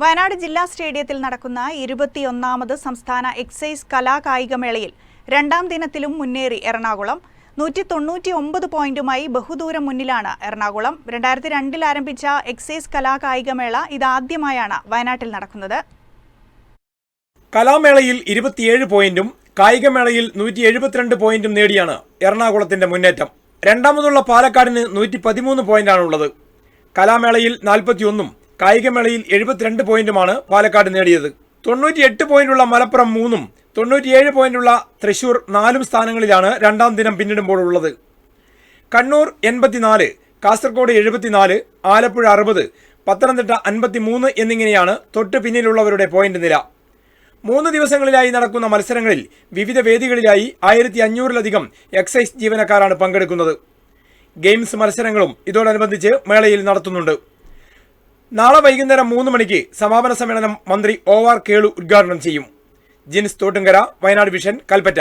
വയനാട് ജില്ലാ സ്റ്റേഡിയത്തിൽ നടക്കുന്ന ഇരുപത്തിയൊന്നാമത് സംസ്ഥാന എക്സൈസ് കലാകായികമേളയിൽ രണ്ടാം ദിനത്തിലും മുന്നേറി എറണാകുളം. നൂറ്റി തൊണ്ണൂറ്റി ഒമ്പത് പോയിന്റുമായി ബഹുദൂരം മുന്നിലാണ് എറണാകുളം. രണ്ടായിരത്തി രണ്ടിൽ ആരംഭിച്ച എക്സൈസ് കലാകായികമേള ഇതാദ്യമായാണ് വയനാട്ടിൽ നടക്കുന്നത്. കലാമേളയിൽ ഇരുപത്തിയേഴ് പോയിന്റും കായികമേളയിൽ നൂറ്റി എഴുപത്തിരണ്ട് പോയിന്റും നേടിയാണ് എറണാകുളത്തിന്റെ മുന്നേറ്റം. രണ്ടാമതുള്ള പാലക്കാടിന് നൂറ്റി പതിമൂന്ന് പോയിന്റാണുള്ളത്. കലാമേളയിൽ നാൽപ്പത്തിയൊന്നും കായികമേളയിൽ എഴുപത്തിരണ്ട് പോയിന്റുമാണ് പാലക്കാട് നേടിയത്. തൊണ്ണൂറ്റിയെട്ട് പോയിന്റുള്ള മലപ്പുറം മൂന്നും തൊണ്ണൂറ്റിയേഴ് പോയിന്റുള്ള തൃശൂർ നാലും സ്ഥാനങ്ങളിലാണ് രണ്ടാം ദിനം പിന്നിടുമ്പോഴുള്ളത്. കണ്ണൂർ എൺപത്തിനാല് കാസർഗോഡ് എഴുപത്തിനാല് ആലപ്പുഴ അറുപത് പത്തനംതിട്ട അൻപത്തിമൂന്ന് എന്നിങ്ങനെയാണ് തൊട്ട് പിന്നിലുള്ളവരുടെ പോയിന്റ് നില. മൂന്ന് ദിവസങ്ങളിലായി നടക്കുന്ന മത്സരങ്ങളിൽ വിവിധ വേദികളിലായി ആയിരത്തി അഞ്ഞൂറിലധികം എക്സൈസ് ജീവനക്കാരാണ് പങ്കെടുക്കുന്നത്. ഗെയിംസ് മത്സരങ്ങളും ഇതോടനുബന്ധിച്ച് മേളയിൽ നടത്തുന്നുണ്ട്. നാളെ വൈകുന്നേരം മൂന്ന് മണിക്ക് സമാപന സമ്മേളനം മന്ത്രി ഒ ആർ കേളു ഉദ്ഘാടനം ചെയ്യും. ജിൻസ് തോട്ടുങ്കര വയനാട് വിഷൻ കൽപ്പറ്റ.